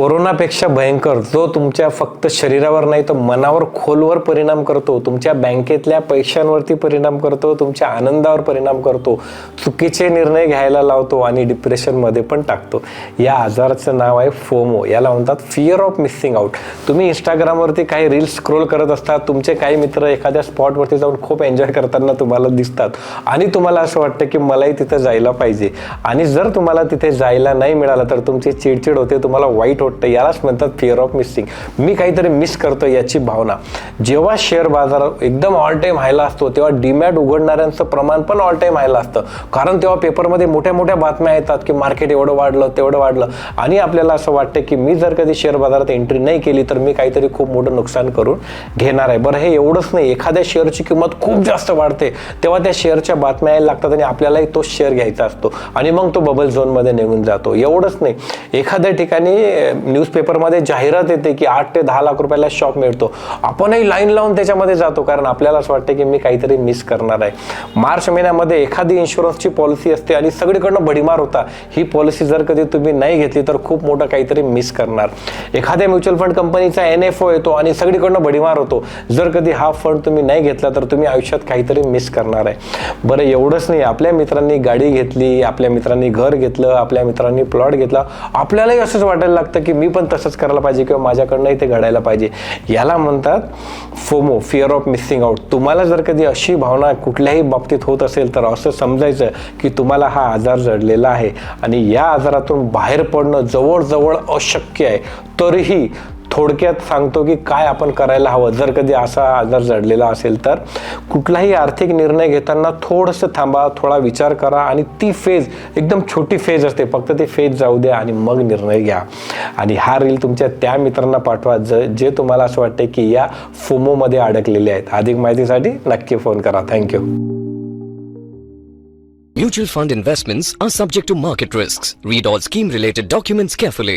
कोरोनापेक्षा भयंकर जो तुमच्या फक्त शरीरावर नाही तर मनावर खोलवर परिणाम करतो. तुमच्या बँकेतल्या पैशांवरती परिणाम करतो तुमच्या आनंदावर परिणाम करतो चुकीचे निर्णय घ्यायला लावतो आणि डिप्रेशनमध्ये पण टाकतो. या आजाराचं नाव आहे फोमो. याला म्हणतात फिअर ऑफ मिसिंग आउट तुम्ही इंस्टाग्रामवरती काही रील्स स्क्रोल करत असतात तुमचे काही मित्र एखाद्या स्पॉटवरती जाऊन खूप एन्जॉय करताना तुम्हाला दिसतात. आणि तुम्हाला असं वाटतं की मलाही तिथं जायला पाहिजे. आणि जर तुम्हाला तिथे जायला नाही मिळालं तर तुमची चिडचिड होते तुम्हाला वाईट होते वाटतं यालाच म्हणतात फिअर ऑफ मिसिंग मी काहीतरी मिस करतो याची भावना. जेव्हा शेअर बाजार एकदम ऑल टाईम हायला असतो तेव्हा डीमॅट उघडणाऱ्यांचं प्रमाण पण ऑल टाईम हायला असतं. कारण तेव्हा पेपरमध्ये मोठ्या मोठ्या बातम्या येतात की मार्केट एवढं वाढलं तेवढं वाढलं. आणि आपल्याला असं वाटतं की मी जर कधी शेअर बाजारात एंट्री नाही केली तर मी काहीतरी खूप मोठं नुकसान करून घेणार आहे. बरं हे एवढंच नाही. एखाद्या शेअरची किंमत खूप जास्त वाढते. तेव्हा त्या शेअरच्या बातम्या यायला लागतात आणि आपल्यालाही तो शेअर घ्यायचा असतो. आणि मग तो बबल झोनमध्ये निघून जातो. एवढंच नाही. एखाद्या ठिकाणी न्यूजपेपरमध्ये जाहिरात येते की आठ ते दहा लाख रुपयाला शॉप मिळतो. आपणही लाईन लावून त्याच्यामध्ये जातो कारण आपल्याला असं वाटतं की मी काहीतरी मिस करणार आहे. मार्च महिन्यामध्ये एखादी इन्शुरन्सची पॉलिसी असते आणि सगळीकडनं भडीमार होता. ही पॉलिसी जर कधी तुम्ही नाही घेतली तर खूप मोठं काहीतरी मिस करणार. एखाद्या म्युच्युअल फंड कंपनीचा एन एफ ओ येतो आणि सगळीकडनं भडीमार होतो. जर कधी हा फंड तुम्ही नाही घेतला तर तुम्ही आयुष्यात काहीतरी मिस करणार आहे. बरं एवढंच नाही. आपल्या मित्रांनी गाडी घेतली आपल्या मित्रांनी घर घेतलं आपल्या मित्रांनी प्लॉट घेतला. आपल्यालाही असंच वाटायला लागतं की मी पण तसंच करायला पाहिजे किंवा माझ्याकडनंही ते घडायला पाहिजे. याला म्हणतात FOMO fear of missing out तुम्हाला जर कधी अशी भावना कुठल्याही बाबतीत होत असेल तर असं समजायचं की तुम्हाला हा आजार जडलेला आहे. आणि या आजारातून बाहेर पडणं जवळजवळ अशक्य आहे. तरीही थोडक्यात सांगतो की काय आपण करायला हवं. जर कधी असा आजार जडलेला असेल तर कुठलाही आर्थिक निर्णय घेताना थोडंसं थांबा थोडा विचार करा आणि ती फेज एकदम छोटी फेज असते. फक्त ती फेज जाऊ द्या आणि मग निर्णय घ्या. आणि हा रील तुमच्या त्या मित्रांना पाठवा. ज जे तुम्हाला असं वाटते की या फोमोमध्ये अडकलेले आहेत. अधिक माहितीसाठी नक्की फोन करा. Thank you Mutual fund investments are subject to market risks. Read all scheme related documents carefully.